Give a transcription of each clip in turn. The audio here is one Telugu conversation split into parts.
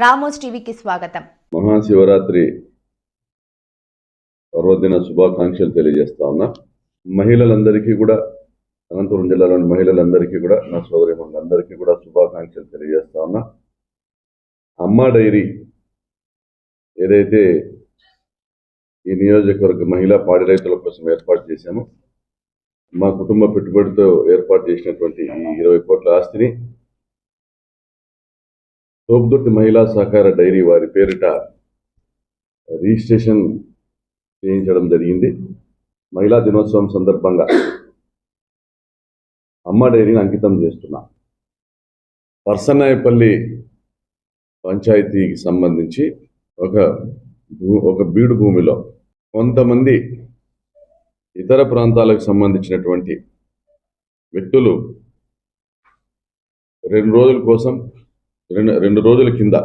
రామోస్ టీవీకి స్వాగతం. మహాశివరాత్రి పర్వదిన శుభాకాంక్షలు తెలియజేస్తా ఉన్నా. మహిళలందరికీ కూడా అనంతపురం జిల్లాలోని మహిళలందరికీ కూడా నా సోదరి అందరికీ కూడా శుభాకాంక్షలు తెలియజేస్తా ఉన్నా. అమ్మ డైరీ ఏదైతే ఈ నియోజకవర్గ మహిళా పాడి రైతుల కోసం ఏర్పాటు చేశామో మా కుటుంబ పెట్టుబడితో ఏర్పాటు చేసినటువంటి ఈ ఇరవై కోట్ల ఆస్తిని తోపుదుర్తి మహిళా సహకార డైరీ వారి పేరిట రిజిస్ట్రేషన్ చేయించడం జరిగింది. మహిళా దినోత్సవం సందర్భంగా అమ్మ డైరీని అంకితం చేస్తున్నా. పర్సన్నాయపల్లి పంచాయతీకి సంబంధించి ఒక భూ ఒక బీడు భూమిలో కొంతమంది ఇతర ప్రాంతాలకు సంబంధించినటువంటి వ్యక్తులు రెండు రోజుల కోసం రెండు రెండు రోజుల కింద.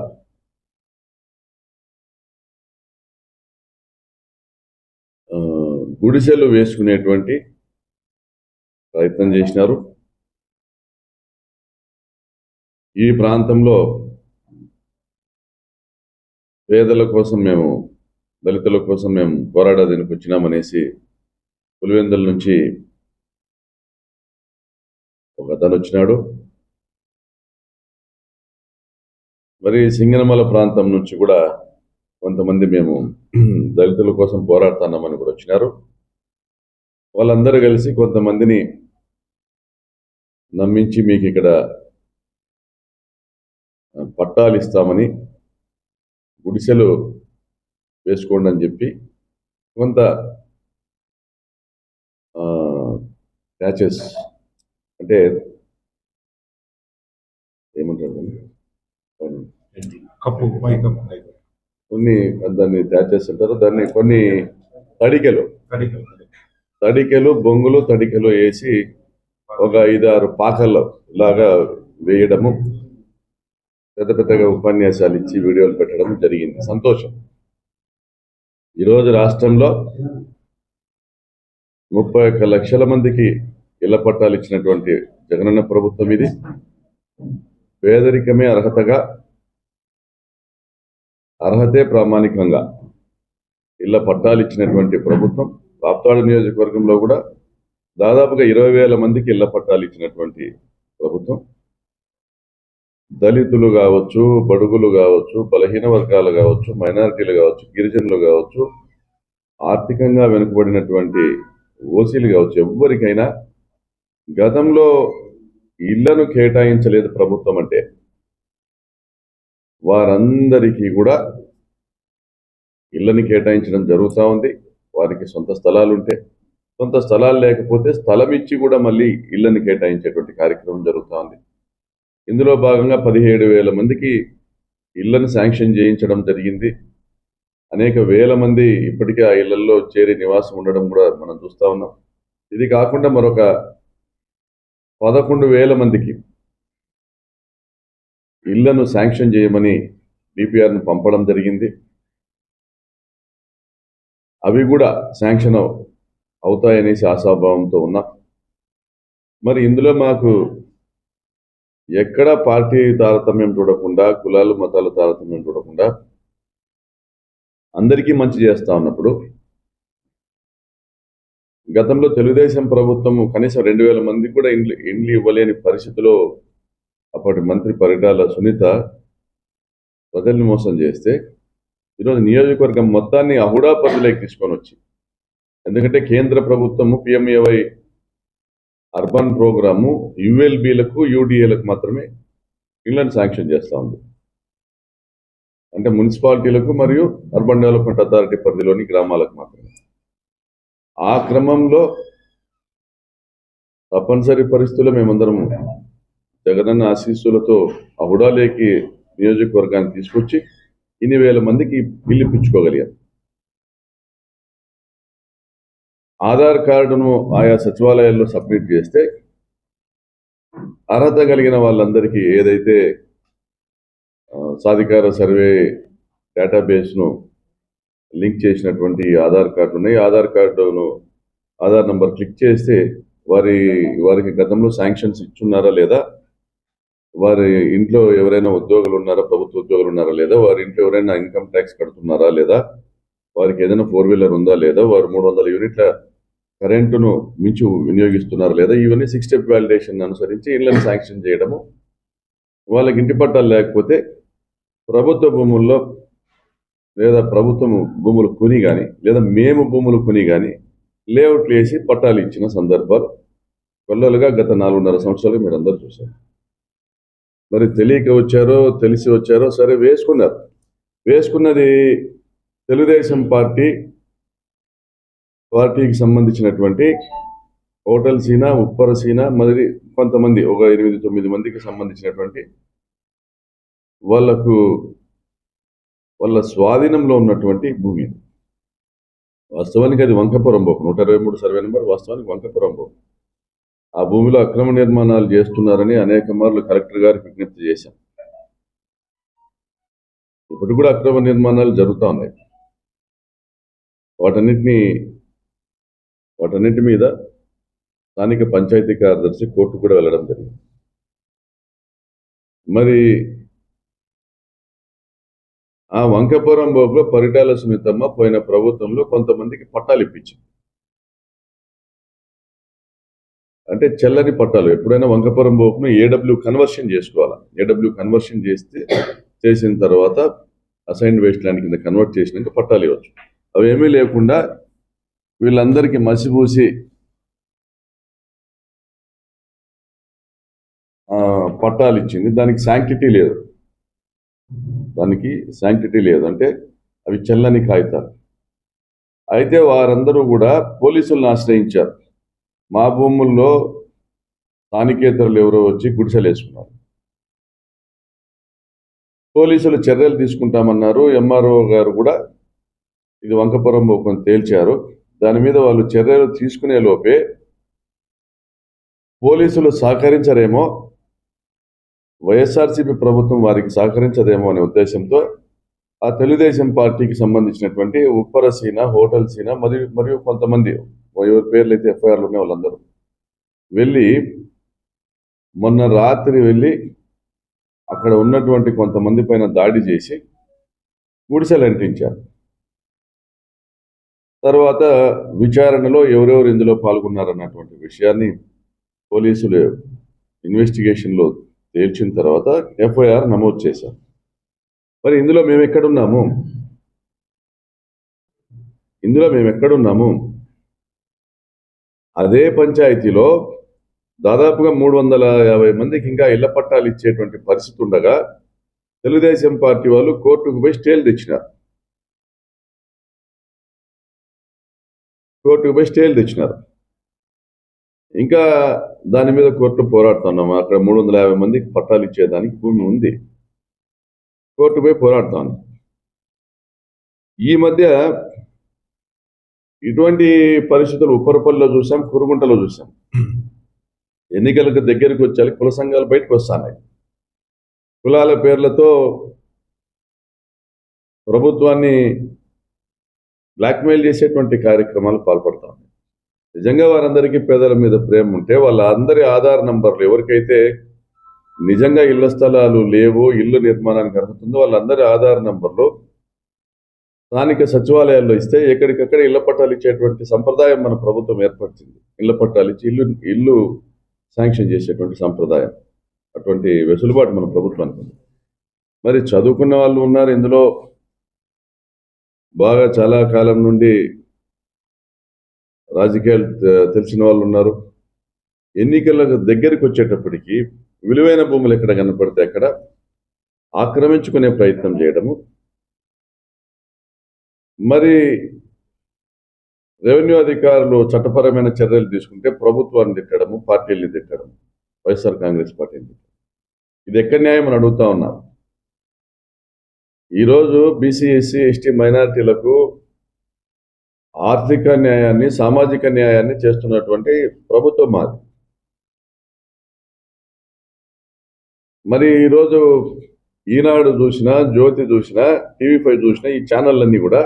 గుడిసెలు వేసుకునేటువంటి ప్రయత్నం చేసినారు. ఈ ప్రాంతంలో పేదల కోసం మేము దళితుల కోసం మేము పోరాడదానికి వచ్చినామనేసి పులివెందుల నుంచి ఒక అతను వచ్చినాడు. మరి సింగనమల ప్రాంతం నుంచి కూడా కొంతమంది మేము దళితుల కోసం పోరాడుతున్నామని కూడా వచ్చినారు. వాళ్ళందరూ కలిసి కొంతమందిని నమ్మించి మీకు ఇక్కడ పట్టాలు ఇస్తామని గుడిసెలు వేసుకోండి అని చెప్పి కొంత ప్యాచెస్ అంటే ఏమంటారు దాన్ని? కప్పు పై కప్పు. కొన్ని దాన్ని ప్యాచెస్ అంటారు దాన్ని కొన్ని తడికెలు. తడికెలు బొంగులు తడికెలు వేసి ఒక ఐదారు పాకల్లో లాగా వేయడము పెద్ద పెద్దగా ఉపన్యాసాలు ఇచ్చి వీడియోలు పెట్టడం జరిగింది. సంతోషం. ఈరోజు రాష్ట్రంలో ముప్పై ఒక్క లక్షల మందికి ఇళ్ళ పట్టాలు ఇచ్చినటువంటి జగనన్న ప్రభుత్వం ఇది. పేదరికమే అర్హతగా అర్హతే ప్రామాణికంగా ఇళ్ళ పట్టాలు ఇచ్చినటువంటి ప్రభుత్వం రాప్తాడు నియోజకవర్గంలో కూడా దాదాపుగా ఇరవై వేల మందికి ఇళ్ళ పట్టాలు ఇచ్చినటువంటి ప్రభుత్వం. దళితులు కావచ్చు బడుగులు కావచ్చు బలహీన వర్గాలు కావచ్చు మైనారిటీలు కావచ్చు గిరిజనులు కావచ్చు ఆర్థికంగా వెనుకబడినటువంటి ఓసీలు కావచ్చు ఎవ్వరికైనా గతంలో ఇళ్ళను కేటాయించలేదు ప్రభుత్వం అంటే. వారందరికీ కూడా ఇళ్ళని కేటాయించడం జరుగుతూ ఉంది. వారికి సొంత స్థలాలు ఉంటే సొంత స్థలాలు లేకపోతే స్థలం ఇచ్చి కూడా మళ్ళీ ఇళ్ళని కేటాయించేటువంటి కార్యక్రమం జరుగుతూ ఉంది. ఇందులో భాగంగా పదిహేడు వేల మందికి ఇళ్ళను శాంక్షన్ చేయించడం జరిగింది. అనేక వేల మంది ఇప్పటికే ఆ ఇళ్ళలో చేరి నివాసం ఉండడం కూడా మనం చూస్తూ ఉన్నాం. ఇది కాకుండా మరొక పదకొండు వేల మందికి ఇళ్ళను శాంక్షన్ చేయమని డిపిఆర్ను పంపడం జరిగింది. అవి కూడా శాంక్షన్ అవుతాయనేసి ఆశాభావంతో ఉన్నా. మరి ఇందులో మాకు ఎక్కడ పార్టీ తారతమ్యం చూడకుండా కులాలు మతాలు తారతమ్యం చూడకుండా అందరికీ మంచి చేస్తా ఉన్నప్పుడు గతంలో తెలుగుదేశం ప్రభుత్వం కనీసం రెండు వేల మందికి కూడా ఇండ్లు ఇండ్లు ఇవ్వలేని పరిస్థితిలో అప్పటి మంత్రి పరిటాల సునీత ప్రజల్ని మోసం చేస్తే ఈరోజు నియోజకవర్గం మొత్తాన్ని అహుడా పరిధిలోకి తీసుకొని వచ్చి ఎందుకంటే కేంద్ర ప్రభుత్వము పిఎంఏవై అర్బన్ ప్రోగ్రాము యుఎల్బీలకు యూడిఏలకు మాత్రమే ఇళ్ళను శాంక్షన్ చేస్తూ ఉంది. అంటే మున్సిపాలిటీలకు మరియు అర్బన్ డెవలప్మెంట్ అథారిటీ పరిధిలోని గ్రామాలకు మాత్రమే. ఆ క్రమంలో తప్పనిసరి పరిస్థితుల్లో మేమందరం జగనన్న ఆశీస్సులతో అహుడాలేకి నియోజకవర్గాన్ని తీసుకొచ్చి ఇన్ని వేల మందికి బిల్లు ఇప్పించుకోగలిగాం ఆధార్ కార్డును ఆయా సచివాలయాల్లో సబ్మిట్ చేస్తే అర్హత కలిగిన వాళ్ళందరికీ ఏదైతే సాధికార సర్వే డేటాబేస్ను లింక్ చేసినటువంటి ఆధార్ కార్డు ఉన్నాయి ఆధార్ కార్డును ఆధార్ నంబర్ క్లిక్ చేస్తే వారి వారికి గతంలో శాంక్షన్స్ ఇచ్చున్నారా లేదా వారి ఇంట్లో ఎవరైనా ఉద్యోగులు ఉన్నారా ప్రభుత్వ ఉద్యోగులు ఉన్నారా లేదా వారి ఇంట్లో ఎవరైనా ఇన్కమ్ ట్యాక్స్ కడుతున్నారా లేదా వారికి ఏదైనా ఫోర్ వీలర్ ఉందా లేదా వారు మూడు వందల యూనిట్ల కరెంటును మించి వినియోగిస్తున్నారా లేదా ఇవన్నీ సిక్స్ స్టెప్ వ్యాలిడేషన్ అనుసరించి ఇళ్ళను శాంక్షన్ చేయడము. వాళ్ళకి ఇంటి పట్టాలు లేకపోతే ప్రభుత్వ భూముల్లో లేదా ప్రభుత్వం భూములు కొని కానీ లేదా మేము భూములు కొని కానీ లేఅవుట్లు వేసి పట్టాలు ఇచ్చిన సందర్భాలు. కొల్లలుగా గత నాలుగున్నర సంవత్సరాలు మీరందరూ చూశారు. మరి తెలియక వచ్చారో తెలిసి వచ్చారో సరే వేసుకున్నారు. వేసుకున్నది తెలుగుదేశం పార్టీ పార్టీకి సంబంధించినటువంటి హోటల్ సీన ఉప్పర సీన మరి కొంతమంది ఒక ఎనిమిది తొమ్మిది మందికి సంబంధించినటువంటి వాళ్ళకు వాళ్ళ స్వాధీనంలో ఉన్నటువంటి భూమి వాస్తవానికి అది వంకపురం బోకు నూట ఇరవై మూడు సర్వే నెంబర్ వాస్తవానికి వంకపురం బోకు ఆ భూమిలో అక్రమ నిర్మాణాలు చేస్తున్నారని అనేక మార్లు కలెక్టర్ గారికి విజ్ఞప్తి చేశాం. ఇప్పుడు కూడా అక్రమ నిర్మాణాలు జరుగుతూ ఉన్నాయి. వాటన్నిటిని వాటన్నిటి మీద స్థానిక పంచాయతీ కార్యదర్శి కోర్టు కూడా వెళ్ళడం జరిగింది. మరి ఆ వంకపురం బాబులో పరిటాల సునీతమ్మ పోయిన ప్రభుత్వంలో కొంతమందికి పట్టాలు ఇప్పించింది. అంటే చెల్లని పట్టాలు. ఎప్పుడైనా వంకపురం బోపును ఏడబ్ల్యూ కన్వర్షన్ చేసుకోవాలి? ఏడబ్ల్యూ కన్వర్షన్ చేస్తే చేసిన తర్వాత అసైన్డ్ వేస్ట్ ల్యాండ్ కింద కన్వర్ట్ చేసినాక పట్టాలు ఇవ్వచ్చు. అవి ఏమీ లేకుండా వీళ్ళందరికీ మసిపూసి పట్టాలు ఇచ్చింది. దానికి శాంక్టిటీ లేదు. దానికి శాంక్టిటీ లేదు. అంటే అవి చెల్లని కాగితాలు. అయితే వారందరూ కూడా పోలీసులను ఆశ్రయించారు. మా భూముల్లో స్థానికేతరులు ఎవరో వచ్చి గుడిసెలు వేసుకున్నారు. పోలీసులు చర్యలు తీసుకుంటామన్నారు. ఎంఆర్ఓ గారు కూడా ఇది వంకపురం కొంత తేల్చారు. దాని మీద వాళ్ళు చర్యలు తీసుకునే లోపే పోలీసులు సహకరించరేమో వైఎస్ఆర్సీపీ ప్రభుత్వం వారికి సహకరించదేమో అనే ఉద్దేశంతో ఆ తెలుగుదేశం పార్టీకి సంబంధించినటువంటి ఉప్పర సీన హోటల్ సీన మరియు మరియు కొంతమంది ఎవరి పేర్లు అయితే ఎఫ్ఐఆర్లు ఉన్నాయి వాళ్ళందరూ. వెళ్ళి మొన్న రాత్రి వెళ్ళి అక్కడ ఉన్నటువంటి కొంతమంది పైన దాడి చేసి గుడిసెలు అంటించారు. తర్వాత విచారణలో ఎవరెవరు ఇందులో పాల్గొన్నారన్నటువంటి విషయాన్ని పోలీసులు ఇన్వెస్టిగేషన్లో తేల్చిన తర్వాత ఎఫ్ఐఆర్ నమోదు చేశారు. మరి ఇందులో మేము ఎక్కడున్నాము ఇందులో మేము ఎక్కడున్నాము అదే పంచాయతీలో దాదాపుగా మూడు వందల యాభై మందికి ఇంకా ఇళ్ళ పట్టాలు ఇచ్చేటువంటి పరిస్థితి ఉండగా తెలుగుదేశం పార్టీ వాళ్ళు కోర్టుకు పోయి స్టేలు తెచ్చినారు. కోర్టుకు పోయి స్టేలు తెచ్చినారు. ఇంకా దాని మీద కోర్టు పోరాడుతున్నాము అక్కడ మూడు వందల యాభై మందికి పట్టాలు ఇచ్చేదానికి భూమి ఉంది. కోర్టు పోయి పోరాడుతాను ఈ మధ్య ఇటువంటి పరిస్థితులు ఉప్పరపల్లిలో చూసాం కురుగుంటలో చూసాం ఎన్నికలకు దగ్గరికి వచ్చాలి కుల సంఘాలు బయటకు వస్తున్నాయి. కులాల పేర్లతో ప్రభుత్వాన్ని బ్లాక్మెయిల్ చేసేటువంటి కార్యక్రమాలు పాల్పడతాం నిజంగా వారందరికీ పేదల మీద ప్రేమ ఉంటే వాళ్ళ అందరి ఆధార్ నంబర్లు ఎవరికైతే నిజంగా ఇళ్ళ స్థలాలు లేవు ఇల్లు నిర్మాణానికి అర్హతుందో వాళ్ళందరి ఆధార్ నంబర్లు స్థానిక సచివాలయాల్లో ఇస్తే ఎక్కడికక్కడ ఇళ్ళ పట్టాలు ఇచ్చేటువంటి సంప్రదాయం మన ప్రభుత్వం ఏర్పరిచింది. ఇళ్ళ పట్టాలు ఇచ్చి ఇల్లు ఇల్లు శాంక్షన్ చేసేటువంటి సంప్రదాయం. అటువంటి వెసులుబాటు మన ప్రభుత్వానికి ఉంది మరి చదువుకున్న వాళ్ళు ఉన్నారు ఇందులో. బాగా చాలా కాలం నుండి రాజకీయాలు తెలిసిన వాళ్ళు ఉన్నారు. ఎన్నికలకు దగ్గరికి వచ్చేటప్పటికి విలువైన భూములు ఎక్కడ కనపడితే అక్కడ ఆక్రమించుకునే ప్రయత్నం చేయడము మరి రెవెన్యూ అధికారులు చట్టపరమైన చర్యలు తీసుకుంటే ప్రభుత్వాన్ని తిట్టడము పార్టీల్ని తిట్టడము వైఎస్ఆర్ కాంగ్రెస్ పార్టీని ఇది ఎక్కడ న్యాయం అని అడుగుతా ఉన్నారు ఈరోజు బీసీ ఎస్సీ ఎస్టీ మైనారిటీలకు ఆర్థిక న్యాయాన్ని సామాజిక న్యాయాన్ని చేస్తున్నటువంటి ప్రభుత్వం మాది. మరి ఈరోజు ఈనాడు చూసినా జ్యోతి చూసినా టీవీ ఫైవ్ చూసినా ఈ ఛానళ్ళన్నీ కూడా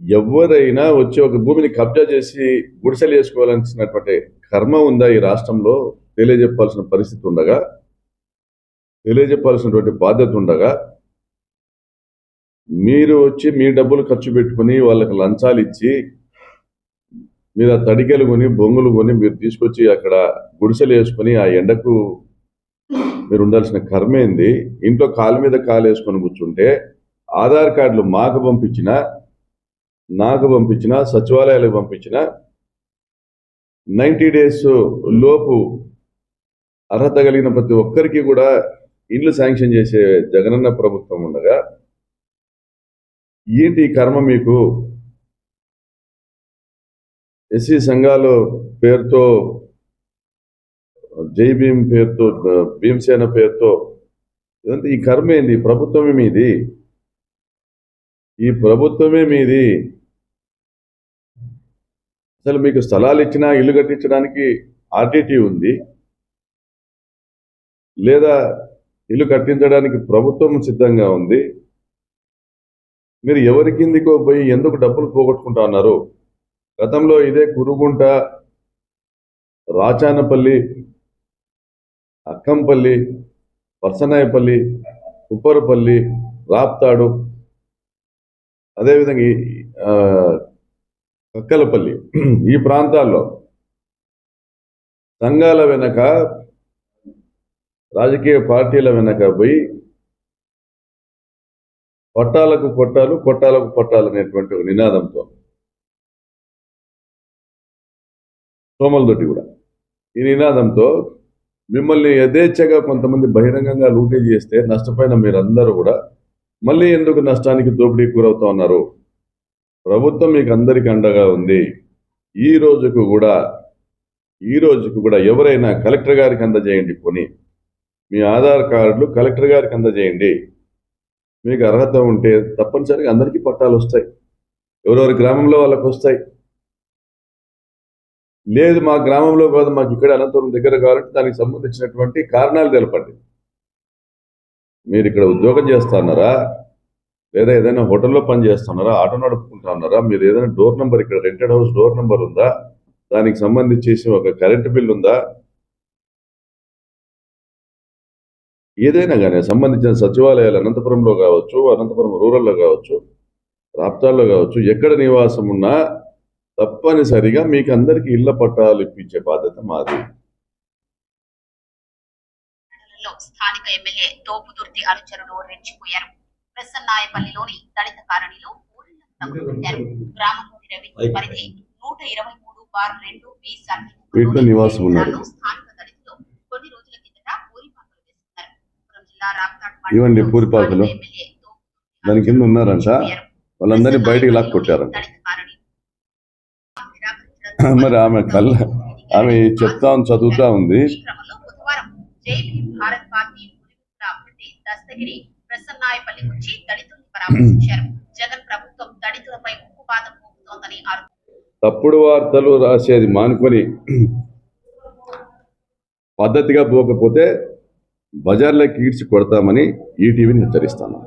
ఎవరైనా వచ్చి ఒక భూమిని కబ్జా చేసి గుడిసెలు చేసుకోవాలనిసినటువంటి కర్మ ఉందా ఈ రాష్ట్రంలో? తెలియజెప్పాల్సిన పరిస్థితి ఉండగా తెలియజెప్పాల్సినటువంటి బాధ్యత ఉండగా మీరు వచ్చి మీ డబ్బులు ఖర్చు పెట్టుకుని వాళ్ళకి లంచాలు ఇచ్చి మీరు ఆ తడికెలు కొని బొంగులు కొని మీరు తీసుకొచ్చి అక్కడ గుడిసెలు వేసుకొని ఆ ఎండకు మీరు ఉండాల్సిన కర్మ ఏంది? ఇంట్లో కాలు మీద కాలు వేసుకొని కూర్చుంటే ఆధార్ కార్డులు మాకు పంపించిన నాకు పంపించిన సచివాలయాలకు పంపించిన నైంటీ డేస్ లోపు అర్హత కలిగిన ప్రతి ఒక్కరికి కూడా ఇల్లు శాంక్షన్ చేసే జగనన్న ప్రభుత్వం ఉండగా ఏంటి కర్మ మీకు? ఎస్సీ సంఘాలు పేరుతో జై భీమ్ పేరుతో భీమసేన పేరుతో. ఇదంతా ఈ కర్మ ఏంది? ప్రభుత్వమే మీది. ఈ ప్రభుత్వమే మీది. అసలు మీకు స్థలాలు ఇచ్చినా ఇల్లు కట్టించడానికి ఆర్టీటీ ఉంది. లేదా ఇల్లు కట్టించడానికి ప్రభుత్వం సిద్ధంగా ఉంది. మీరు ఎవరి కిందికో పోయి ఎందుకు డబ్బులు పోగొట్టుకుంటా ఉన్నారు గతంలో ఇదే కురుగుంట రాచానపల్లి అక్కంపల్లి పర్సనాయపల్లి ఉప్పరపల్లి రాప్తాడు అదేవిధంగా ఈ, కక్కలపల్లి ఈ ప్రాంతాల్లో సంఘాల వెనక రాజకీయ పార్టీల వెనక పోయి పట్టాలకు కొట్టాలు కొట్టాలకు పట్టాలు అనేటువంటి ఒక నినాదంతో సోమలతోటి కూడా. ఈ నినాదంతో మిమ్మల్ని యథేచ్ఛగా కొంతమంది బహిరంగంగా లూటీ చేస్తే నష్టపోయిన మీరందరూ కూడా మళ్ళీ ఎందుకు నష్టానికి దోపిడీ గురవుతా ఉన్నారు? ప్రభుత్వం మీకు అందరికీ అండగా ఉంది. ఈ రోజుకు కూడా ఈ రోజుకు కూడా ఎవరైనా కలెక్టర్ గారికి అందజేయండి కొని మీ ఆధార్ కార్డులు కలెక్టర్ గారికి అందజేయండి. మీకు అర్హత ఉంటే తప్పనిసరిగా అందరికీ పట్టాలు వస్తాయి. ఎవరెవరి గ్రామంలో వాళ్ళకి వస్తాయి. లేదు మా గ్రామంలో కాదు మాకు ఇక్కడ అనంతపురం దగ్గర కావాలంటే దానికి సంబంధించినటువంటి కారణాలు తెలపండి. మీరు ఇక్కడ ఉద్యోగం చేస్తున్నారా? లేదా ఏదైనా హోటల్లో పని చేస్తున్నారా? ఆటో నడుపుకుంటున్నారా? మీరు ఏదైనా డోర్ నెంబర్ ఇక్కడ రెంటెడ్ హౌస్ డోర్ నెంబర్ ఉందా? దానికి సంబంధించేసి ఒక కరెంటు బిల్ ఉందా? ఏదైనా కానీ సంబంధించిన సచివాలయాలు అనంతపురంలో కావచ్చు అనంతపురం రూరల్లో కావచ్చు రాప్తాల్లో కావచ్చు ఎక్కడ నివాసం ఉన్నా తప్పనిసరిగా మీకు అందరికీ ఇళ్ళ పట్టాలు ఇప్పించే బాధ్యత మాది స్థానిక ఎమ్మెల్యే తోపుదుర్తి అనుచరులు రెచ్చిపోయారు ప్రసన్నాయపల్లిలోని దళిత కాలనీలో గ్రామంలోని రవి పరిధి నూట ఇరవై మూడు బార్ రెండు బి సర్వే నివాసం ఉన్నారు. స్థానిక దళితులు కొన్ని రోజుల కిందట పూరిపాకలు వేస్తున్నారు జిల్లా ఇవ్వండి పూరిపాకలు. దాని కింద ఉన్నారంట. వాళ్ళందరినీ బయటికి లాక్కి కొట్టారు దళిత కాలనీ మరి ఆమె కళ్ళ ఆమె చెప్తా ఉంది, చదువుతా ఉంది ప్రసన్నాయపల్లి దళితుల్ని పరామర్శించారు. జగన్ ప్రభుత్వం దళితులపై మోపుతోందని తప్పుడు వార్తలు రాసేది మానుకొని పద్ధతిగా పోకపోతే బజార్లోకి ఈడ్చి కొడతామని ఈటీవీని హెచ్చరిస్తాను